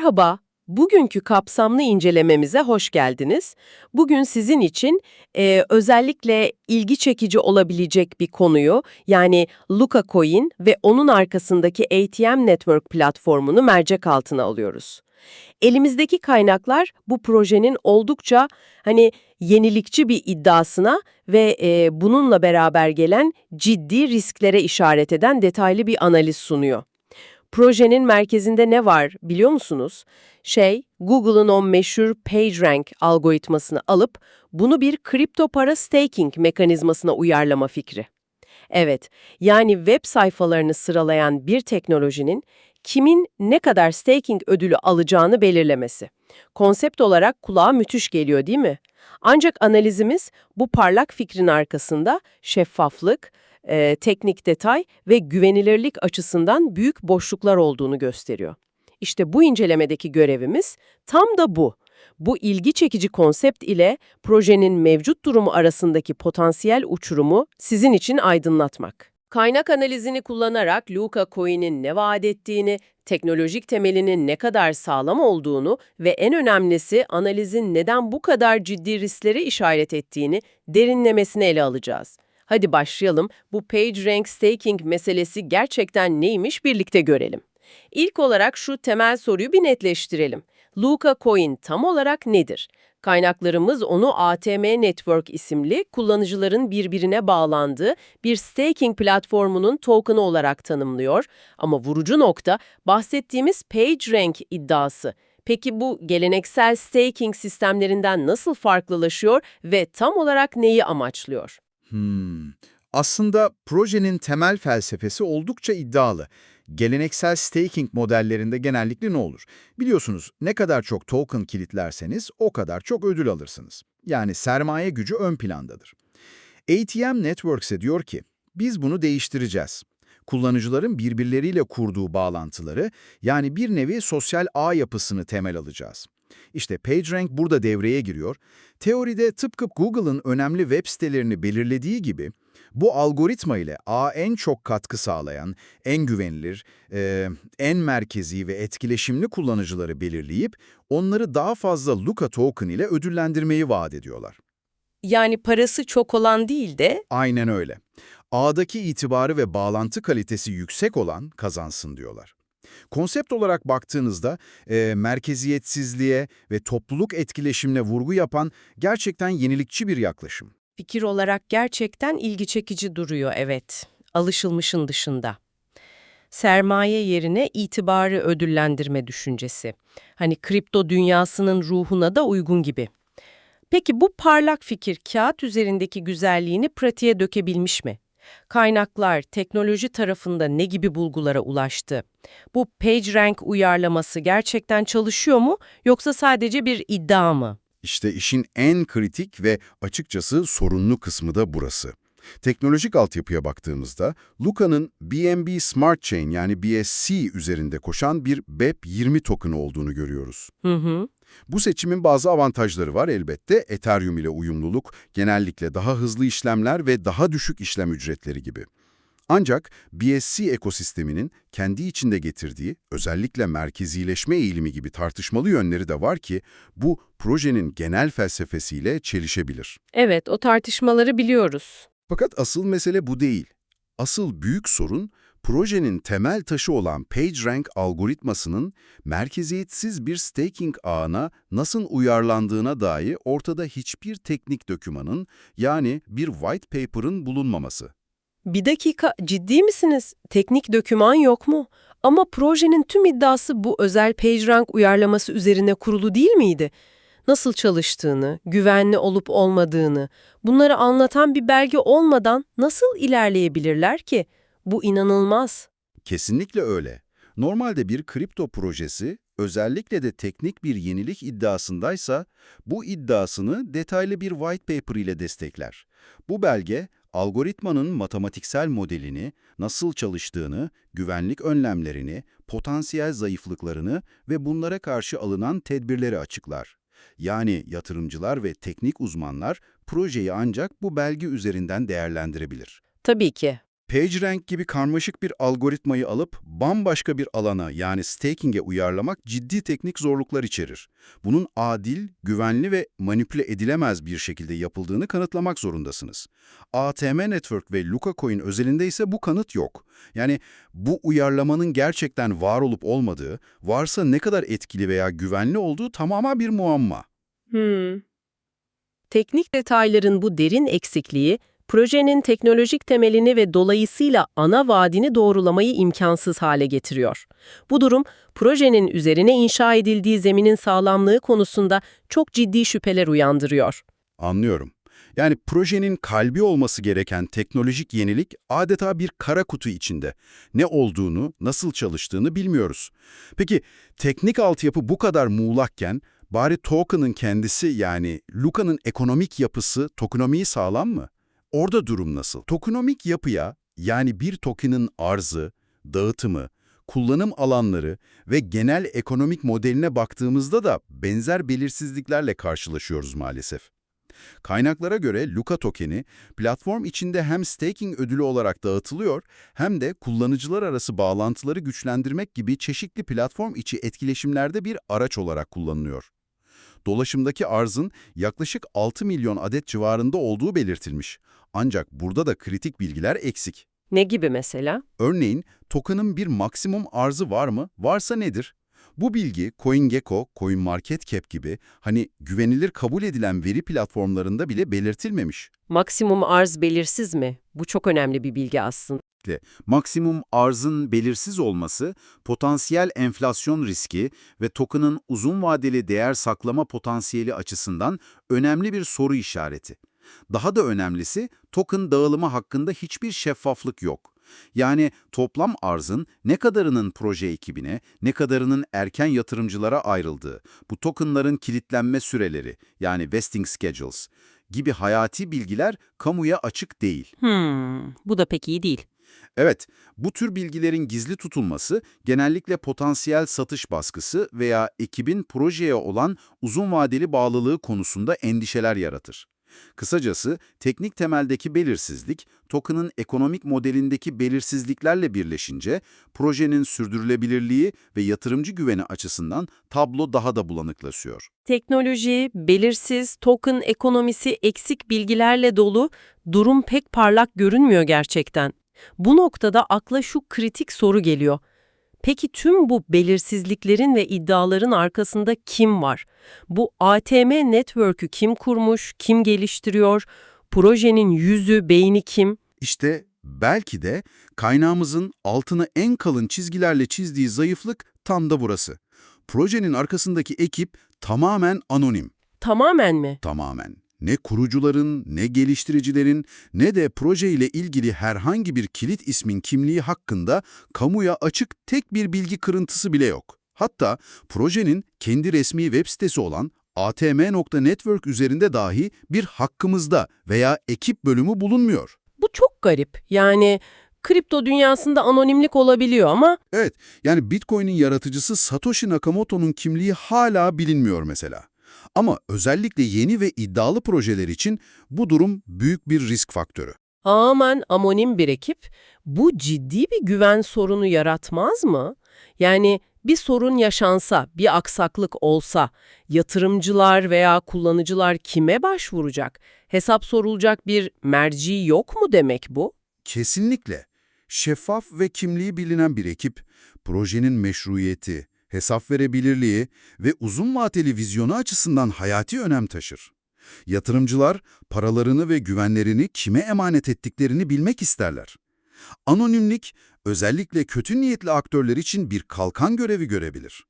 Merhaba, bugünkü kapsamlı incelememize hoş geldiniz. Bugün sizin için e, özellikle ilgi çekici olabilecek bir konuyu yani Luca Coin ve onun arkasındaki ATM Network platformunu mercek altına alıyoruz. Elimizdeki kaynaklar bu projenin oldukça hani yenilikçi bir iddiasına ve e, bununla beraber gelen ciddi risklere işaret eden detaylı bir analiz sunuyor. Projenin merkezinde ne var biliyor musunuz? Şey, Google'ın o meşhur PageRank algoritmasını alıp bunu bir kripto para staking mekanizmasına uyarlama fikri. Evet, yani web sayfalarını sıralayan bir teknolojinin kimin ne kadar staking ödülü alacağını belirlemesi. Konsept olarak kulağa müthiş geliyor değil mi? Ancak analizimiz bu parlak fikrin arkasında şeffaflık, e, teknik detay ve güvenilirlik açısından büyük boşluklar olduğunu gösteriyor. İşte bu incelemedeki görevimiz tam da bu. Bu ilgi çekici konsept ile projenin mevcut durumu arasındaki potansiyel uçurumu sizin için aydınlatmak. Kaynak analizini kullanarak Luca Coin'in ne vaat ettiğini, teknolojik temelinin ne kadar sağlam olduğunu ve en önemlisi analizin neden bu kadar ciddi risklere işaret ettiğini derinlemesine ele alacağız. Hadi başlayalım. Bu PageRank staking meselesi gerçekten neymiş birlikte görelim. İlk olarak şu temel soruyu bir netleştirelim. Luca Coin tam olarak nedir? Kaynaklarımız onu ATM Network isimli kullanıcıların birbirine bağlandığı bir staking platformunun token'ı olarak tanımlıyor. Ama vurucu nokta bahsettiğimiz PageRank iddiası. Peki bu geleneksel staking sistemlerinden nasıl farklılaşıyor ve tam olarak neyi amaçlıyor? Hmm. Aslında projenin temel felsefesi oldukça iddialı. Geleneksel staking modellerinde genellikle ne olur? Biliyorsunuz ne kadar çok token kilitlerseniz o kadar çok ödül alırsınız. Yani sermaye gücü ön plandadır. ATM Network ise diyor ki, biz bunu değiştireceğiz. Kullanıcıların birbirleriyle kurduğu bağlantıları, yani bir nevi sosyal ağ yapısını temel alacağız. İşte PageRank burada devreye giriyor. Teoride tıpkı Google'ın önemli web sitelerini belirlediği gibi, bu algoritma ile ağa en çok katkı sağlayan, en güvenilir, e, en merkezi ve etkileşimli kullanıcıları belirleyip onları daha fazla Luca token ile ödüllendirmeyi vaat ediyorlar. Yani parası çok olan değil de Aynen öyle. Ağdaki itibarı ve bağlantı kalitesi yüksek olan kazansın diyorlar. Konsept olarak baktığınızda e, merkeziyetsizliğe ve topluluk etkileşimine vurgu yapan gerçekten yenilikçi bir yaklaşım. Fikir olarak gerçekten ilgi çekici duruyor evet. Alışılmışın dışında. Sermaye yerine itibarı ödüllendirme düşüncesi. Hani kripto dünyasının ruhuna da uygun gibi. Peki bu parlak fikir kağıt üzerindeki güzelliğini pratiğe dökebilmiş mi? Kaynaklar, teknoloji tarafında ne gibi bulgulara ulaştı? Bu PageRank uyarlaması gerçekten çalışıyor mu yoksa sadece bir iddia mı? İşte işin en kritik ve açıkçası sorunlu kısmı da burası. Teknolojik altyapıya baktığımızda, Luca'nın BNB Smart Chain yani BSC üzerinde koşan bir BEP20 token olduğunu görüyoruz. Hı hı. Bu seçimin bazı avantajları var elbette. Ethereum ile uyumluluk, genellikle daha hızlı işlemler ve daha düşük işlem ücretleri gibi. Ancak BSC ekosisteminin kendi içinde getirdiği özellikle merkezileşme eğilimi gibi tartışmalı yönleri de var ki bu projenin genel felsefesiyle çelişebilir. Evet, o tartışmaları biliyoruz. Fakat asıl mesele bu değil. Asıl büyük sorun projenin temel taşı olan PageRank algoritmasının merkeziyetsiz bir staking ağına nasıl uyarlandığına dair ortada hiçbir teknik dokümanın yani bir white paper'ın bulunmaması. Bir dakika, ciddi misiniz? Teknik döküman yok mu? Ama projenin tüm iddiası bu özel PageRank uyarlaması üzerine kurulu değil miydi? Nasıl çalıştığını, güvenli olup olmadığını, bunları anlatan bir belge olmadan nasıl ilerleyebilirler ki? Bu inanılmaz. Kesinlikle öyle. Normalde bir kripto projesi, özellikle de teknik bir yenilik iddiasındaysa, bu iddiasını detaylı bir white paper ile destekler. Bu belge, algoritmanın matematiksel modelini, nasıl çalıştığını, güvenlik önlemlerini, potansiyel zayıflıklarını ve bunlara karşı alınan tedbirleri açıklar. Yani yatırımcılar ve teknik uzmanlar projeyi ancak bu belge üzerinden değerlendirebilir. Tabii ki. PageRank gibi karmaşık bir algoritmayı alıp bambaşka bir alana yani staking'e uyarlamak ciddi teknik zorluklar içerir. Bunun adil, güvenli ve manipüle edilemez bir şekilde yapıldığını kanıtlamak zorundasınız. ATM Network ve Luca Coin özelinde ise bu kanıt yok. Yani bu uyarlamanın gerçekten var olup olmadığı, varsa ne kadar etkili veya güvenli olduğu tamamen bir muamma. Hmm. Teknik detayların bu derin eksikliği, projenin teknolojik temelini ve dolayısıyla ana vaadini doğrulamayı imkansız hale getiriyor. Bu durum, projenin üzerine inşa edildiği zeminin sağlamlığı konusunda çok ciddi şüpheler uyandırıyor. Anlıyorum. Yani projenin kalbi olması gereken teknolojik yenilik adeta bir kara kutu içinde. Ne olduğunu, nasıl çalıştığını bilmiyoruz. Peki teknik altyapı bu kadar muğlakken bari token'ın kendisi yani Luca'nın ekonomik yapısı, tokenomiyi sağlam mı? Orada durum nasıl? Tokenomik yapıya yani bir token'ın arzı, dağıtımı, kullanım alanları ve genel ekonomik modeline baktığımızda da benzer belirsizliklerle karşılaşıyoruz maalesef. Kaynaklara göre Luca tokeni platform içinde hem staking ödülü olarak dağıtılıyor hem de kullanıcılar arası bağlantıları güçlendirmek gibi çeşitli platform içi etkileşimlerde bir araç olarak kullanılıyor. Dolaşımdaki arzın yaklaşık 6 milyon adet civarında olduğu belirtilmiş. Ancak burada da kritik bilgiler eksik. Ne gibi mesela? Örneğin token'ın bir maksimum arzı var mı? Varsa nedir? Bu bilgi CoinGecko, CoinMarketCap gibi hani güvenilir kabul edilen veri platformlarında bile belirtilmemiş. Maksimum arz belirsiz mi? Bu çok önemli bir bilgi aslında. Maksimum arzın belirsiz olması, potansiyel enflasyon riski ve token'ın uzun vadeli değer saklama potansiyeli açısından önemli bir soru işareti. Daha da önemlisi, token dağılımı hakkında hiçbir şeffaflık yok. Yani toplam arzın ne kadarının proje ekibine, ne kadarının erken yatırımcılara ayrıldığı, bu tokenların kilitlenme süreleri yani vesting schedules gibi hayati bilgiler kamuya açık değil. Hmm, bu da pek iyi değil. Evet, bu tür bilgilerin gizli tutulması genellikle potansiyel satış baskısı veya ekibin projeye olan uzun vadeli bağlılığı konusunda endişeler yaratır. Kısacası teknik temeldeki belirsizlik, token'ın ekonomik modelindeki belirsizliklerle birleşince projenin sürdürülebilirliği ve yatırımcı güveni açısından tablo daha da bulanıklaşıyor. Teknoloji, belirsiz, token ekonomisi eksik bilgilerle dolu, durum pek parlak görünmüyor gerçekten. Bu noktada akla şu kritik soru geliyor. Peki tüm bu belirsizliklerin ve iddiaların arkasında kim var? Bu ATM Network'ü kim kurmuş, kim geliştiriyor? Projenin yüzü, beyni kim? İşte belki de kaynağımızın altını en kalın çizgilerle çizdiği zayıflık tam da burası. Projenin arkasındaki ekip tamamen anonim. Tamamen mi? Tamamen. Ne kurucuların, ne geliştiricilerin, ne de proje ile ilgili herhangi bir kilit ismin kimliği hakkında kamuya açık tek bir bilgi kırıntısı bile yok. Hatta projenin kendi resmi web sitesi olan atm.network üzerinde dahi bir hakkımızda veya ekip bölümü bulunmuyor. Bu çok garip. Yani kripto dünyasında anonimlik olabiliyor ama Evet, yani Bitcoin'in yaratıcısı Satoshi Nakamoto'nun kimliği hala bilinmiyor mesela. Ama özellikle yeni ve iddialı projeler için bu durum büyük bir risk faktörü. Aman anonim bir ekip bu ciddi bir güven sorunu yaratmaz mı? Yani bir sorun yaşansa, bir aksaklık olsa yatırımcılar veya kullanıcılar kime başvuracak? Hesap sorulacak bir merci yok mu demek bu? Kesinlikle. Şeffaf ve kimliği bilinen bir ekip, projenin meşruiyeti, hesap verebilirliği ve uzun vadeli vizyonu açısından hayati önem taşır. Yatırımcılar paralarını ve güvenlerini kime emanet ettiklerini bilmek isterler. Anonimlik özellikle kötü niyetli aktörler için bir kalkan görevi görebilir.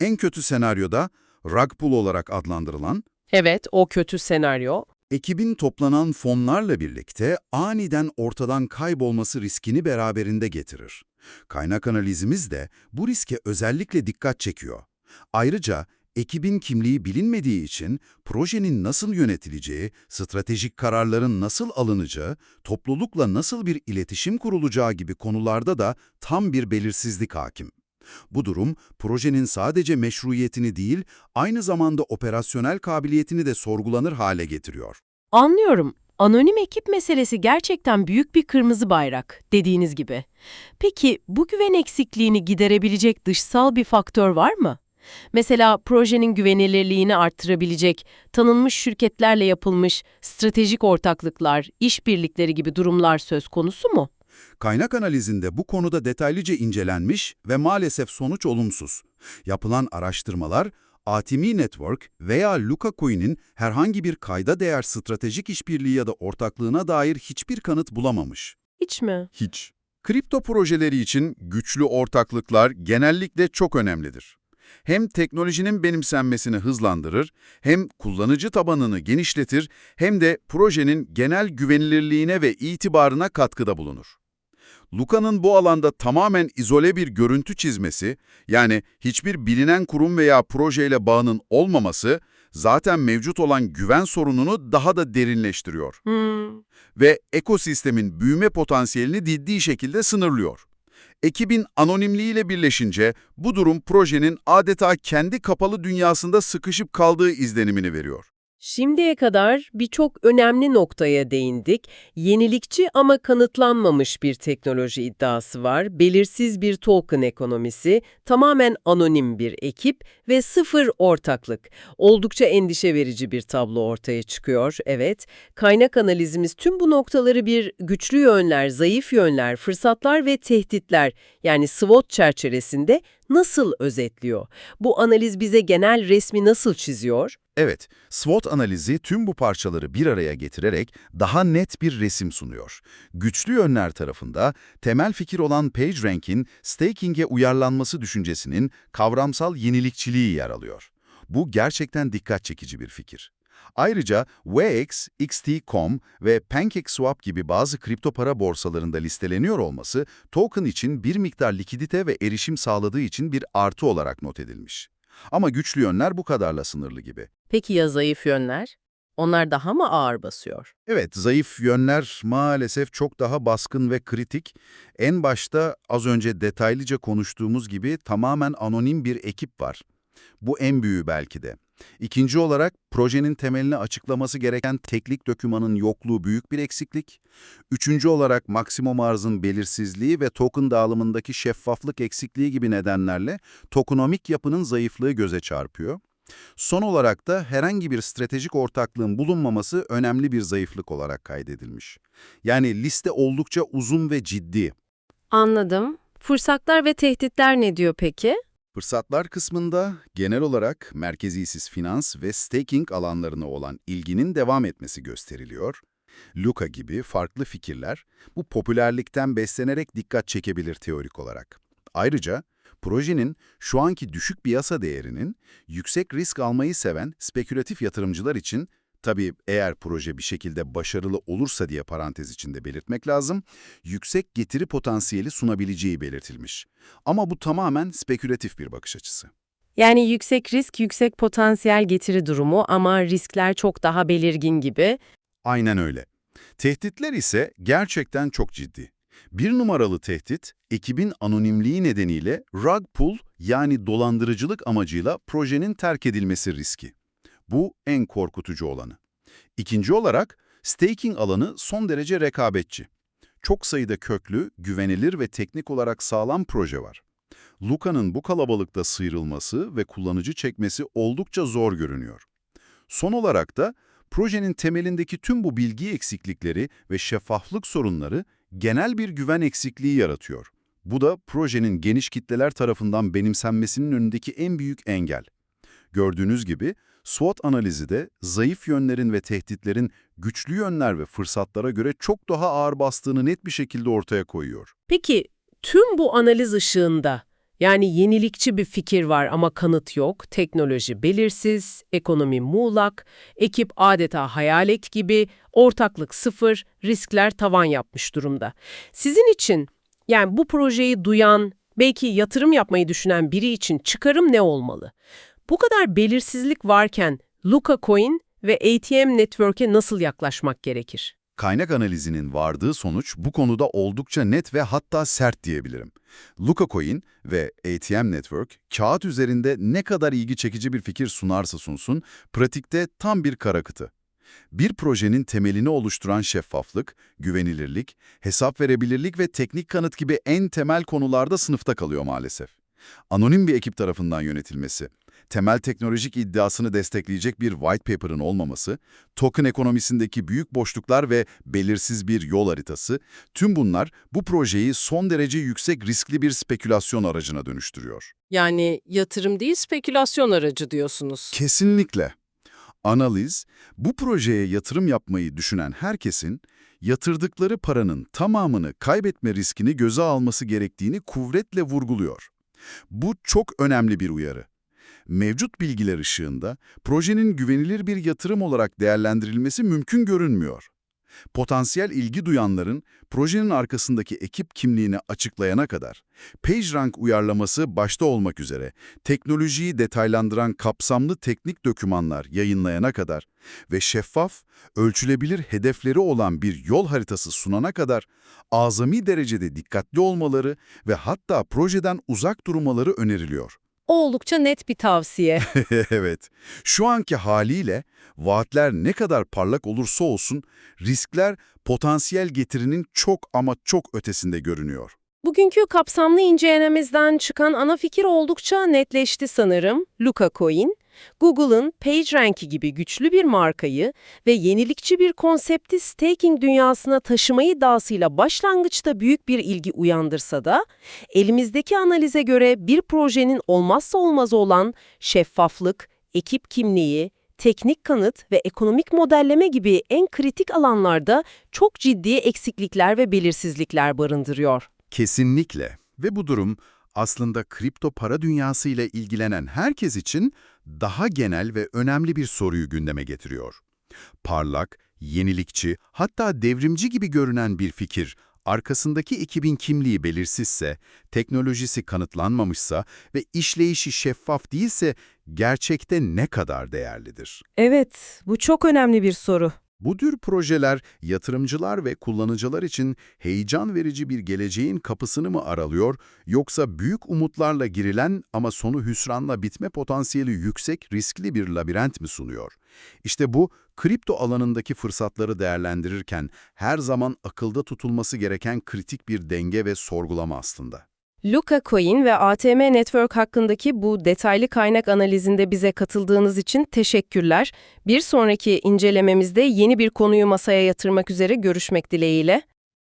En kötü senaryoda rug pull olarak adlandırılan Evet, o kötü senaryo. Ekibin toplanan fonlarla birlikte aniden ortadan kaybolması riskini beraberinde getirir. Kaynak analizimiz de bu riske özellikle dikkat çekiyor. Ayrıca ekibin kimliği bilinmediği için projenin nasıl yönetileceği, stratejik kararların nasıl alınacağı, toplulukla nasıl bir iletişim kurulacağı gibi konularda da tam bir belirsizlik hakim. Bu durum, projenin sadece meşruiyetini değil, aynı zamanda operasyonel kabiliyetini de sorgulanır hale getiriyor. Anlıyorum. Anonim ekip meselesi gerçekten büyük bir kırmızı bayrak, dediğiniz gibi. Peki bu güven eksikliğini giderebilecek dışsal bir faktör var mı? Mesela projenin güvenilirliğini arttırabilecek, tanınmış şirketlerle yapılmış stratejik ortaklıklar, işbirlikleri gibi durumlar söz konusu mu? Kaynak analizinde bu konuda detaylıca incelenmiş ve maalesef sonuç olumsuz. Yapılan araştırmalar, Atimi Network veya Luca Coin'in herhangi bir kayda değer stratejik işbirliği ya da ortaklığına dair hiçbir kanıt bulamamış. Hiç mi? Hiç. Kripto projeleri için güçlü ortaklıklar genellikle çok önemlidir. Hem teknolojinin benimsenmesini hızlandırır, hem kullanıcı tabanını genişletir, hem de projenin genel güvenilirliğine ve itibarına katkıda bulunur. Luca'nın bu alanda tamamen izole bir görüntü çizmesi, yani hiçbir bilinen kurum veya projeyle bağının olmaması, zaten mevcut olan güven sorununu daha da derinleştiriyor Hmm. ve ekosistemin büyüme potansiyelini ciddi şekilde sınırlıyor. Ekibin anonimliğiyle birleşince bu durum projenin adeta kendi kapalı dünyasında sıkışıp kaldığı izlenimini veriyor. Şimdiye kadar birçok önemli noktaya değindik. Yenilikçi ama kanıtlanmamış bir teknoloji iddiası var, belirsiz bir token ekonomisi, tamamen anonim bir ekip ve sıfır ortaklık. Oldukça endişe verici bir tablo ortaya çıkıyor, evet. Kaynak analizimiz tüm bu noktaları bir güçlü yönler, zayıf yönler, fırsatlar ve tehditler yani SWOT çerçevesinde nasıl özetliyor? Bu analiz bize genel resmi nasıl çiziyor? Evet, SWOT analizi tüm bu parçaları bir araya getirerek daha net bir resim sunuyor. Güçlü yönler tarafında temel fikir olan PageRank'in staking'e uyarlanması düşüncesinin kavramsal yenilikçiliği yer alıyor. Bu gerçekten dikkat çekici bir fikir. Ayrıca WEX, XT.com ve PancakeSwap gibi bazı kripto para borsalarında listeleniyor olması token için bir miktar likidite ve erişim sağladığı için bir artı olarak not edilmiş. Ama güçlü yönler bu kadarla sınırlı gibi. Peki ya zayıf yönler? Onlar daha mı ağır basıyor? Evet, zayıf yönler maalesef çok daha baskın ve kritik. En başta az önce detaylıca konuştuğumuz gibi tamamen anonim bir ekip var. Bu en büyüğü belki de. İkinci olarak projenin temelini açıklaması gereken teknik dokümanın yokluğu büyük bir eksiklik. Üçüncü olarak maksimum arzın belirsizliği ve token dağılımındaki şeffaflık eksikliği gibi nedenlerle tokenomik yapının zayıflığı göze çarpıyor. Son olarak da herhangi bir stratejik ortaklığın bulunmaması önemli bir zayıflık olarak kaydedilmiş. Yani liste oldukça uzun ve ciddi. Anladım. Fırsatlar ve tehditler ne diyor peki? Fırsatlar kısmında genel olarak merkezisiz finans ve staking alanlarına olan ilginin devam etmesi gösteriliyor. Luca gibi farklı fikirler bu popülerlikten beslenerek dikkat çekebilir teorik olarak. Ayrıca projenin şu anki düşük piyasa değerinin yüksek risk almayı seven spekülatif yatırımcılar için Tabii eğer proje bir şekilde başarılı olursa diye parantez içinde belirtmek lazım, yüksek getiri potansiyeli sunabileceği belirtilmiş. Ama bu tamamen spekülatif bir bakış açısı. Yani yüksek risk, yüksek potansiyel getiri durumu ama riskler çok daha belirgin gibi. Aynen öyle. Tehditler ise gerçekten çok ciddi. Bir numaralı tehdit, ekibin anonimliği nedeniyle rug pull yani dolandırıcılık amacıyla projenin terk edilmesi riski. Bu en korkutucu olanı. İkinci olarak, staking alanı son derece rekabetçi. Çok sayıda köklü, güvenilir ve teknik olarak sağlam proje var. Luca'nın bu kalabalıkta sıyrılması ve kullanıcı çekmesi oldukça zor görünüyor. Son olarak da, projenin temelindeki tüm bu bilgi eksiklikleri ve şeffaflık sorunları genel bir güven eksikliği yaratıyor. Bu da projenin geniş kitleler tarafından benimsenmesinin önündeki en büyük engel. Gördüğünüz gibi SWOT analizi de zayıf yönlerin ve tehditlerin güçlü yönler ve fırsatlara göre çok daha ağır bastığını net bir şekilde ortaya koyuyor. Peki tüm bu analiz ışığında yani yenilikçi bir fikir var ama kanıt yok, teknoloji belirsiz, ekonomi muğlak, ekip adeta hayalet gibi, ortaklık sıfır, riskler tavan yapmış durumda. Sizin için yani bu projeyi duyan, belki yatırım yapmayı düşünen biri için çıkarım ne olmalı? Bu kadar belirsizlik varken Luca Coin ve ATM Network'e nasıl yaklaşmak gerekir? Kaynak analizinin vardığı sonuç bu konuda oldukça net ve hatta sert diyebilirim. Luca Coin ve ATM Network, kağıt üzerinde ne kadar ilgi çekici bir fikir sunarsa sunsun, pratikte tam bir kara kıtı. Bir projenin temelini oluşturan şeffaflık, güvenilirlik, hesap verebilirlik ve teknik kanıt gibi en temel konularda sınıfta kalıyor maalesef. Anonim bir ekip tarafından yönetilmesi, temel teknolojik iddiasını destekleyecek bir white paper'ın olmaması, token ekonomisindeki büyük boşluklar ve belirsiz bir yol haritası, tüm bunlar bu projeyi son derece yüksek riskli bir spekülasyon aracına dönüştürüyor. Yani yatırım değil spekülasyon aracı diyorsunuz. Kesinlikle. Analiz, bu projeye yatırım yapmayı düşünen herkesin, yatırdıkları paranın tamamını kaybetme riskini göze alması gerektiğini kuvvetle vurguluyor. Bu çok önemli bir uyarı. Mevcut bilgiler ışığında projenin güvenilir bir yatırım olarak değerlendirilmesi mümkün görünmüyor. Potansiyel ilgi duyanların projenin arkasındaki ekip kimliğini açıklayana kadar, PageRank uyarlaması başta olmak üzere teknolojiyi detaylandıran kapsamlı teknik dokümanlar yayınlayana kadar ve şeffaf, ölçülebilir hedefleri olan bir yol haritası sunana kadar azami derecede dikkatli olmaları ve hatta projeden uzak durmaları öneriliyor. Oldukça net bir tavsiye. evet, şu anki haliyle vaatler ne kadar parlak olursa olsun riskler potansiyel getirinin çok ama çok ötesinde görünüyor. Bugünkü kapsamlı incelememizden çıkan ana fikir oldukça netleşti sanırım. Luca Coin, Google'ın PageRank'i gibi güçlü bir markayı ve yenilikçi bir konsepti staking dünyasına taşıma iddiasıyla başlangıçta büyük bir ilgi uyandırsa da, elimizdeki analize göre bir projenin olmazsa olmazı olan şeffaflık, ekip kimliği, teknik kanıt ve ekonomik modelleme gibi en kritik alanlarda çok ciddi eksiklikler ve belirsizlikler barındırıyor. Kesinlikle. Ve bu durum aslında kripto para dünyası ile ilgilenen herkes için daha genel ve önemli bir soruyu gündeme getiriyor. Parlak, yenilikçi, hatta devrimci gibi görünen bir fikir, arkasındaki ekibin kimliği belirsizse, teknolojisi kanıtlanmamışsa ve işleyişi şeffaf değilse gerçekte ne kadar değerlidir? Evet, bu çok önemli bir soru. Bu tür projeler yatırımcılar ve kullanıcılar için heyecan verici bir geleceğin kapısını mı aralıyor yoksa büyük umutlarla girilen ama sonu hüsranla bitme potansiyeli yüksek riskli bir labirent mi sunuyor? İşte bu kripto alanındaki fırsatları değerlendirirken her zaman akılda tutulması gereken kritik bir denge ve sorgulama aslında. Luca Coin ve ATM Network hakkındaki bu detaylı kaynak analizinde bize katıldığınız için teşekkürler. Bir sonraki incelememizde yeni bir konuyu masaya yatırmak üzere görüşmek dileğiyle.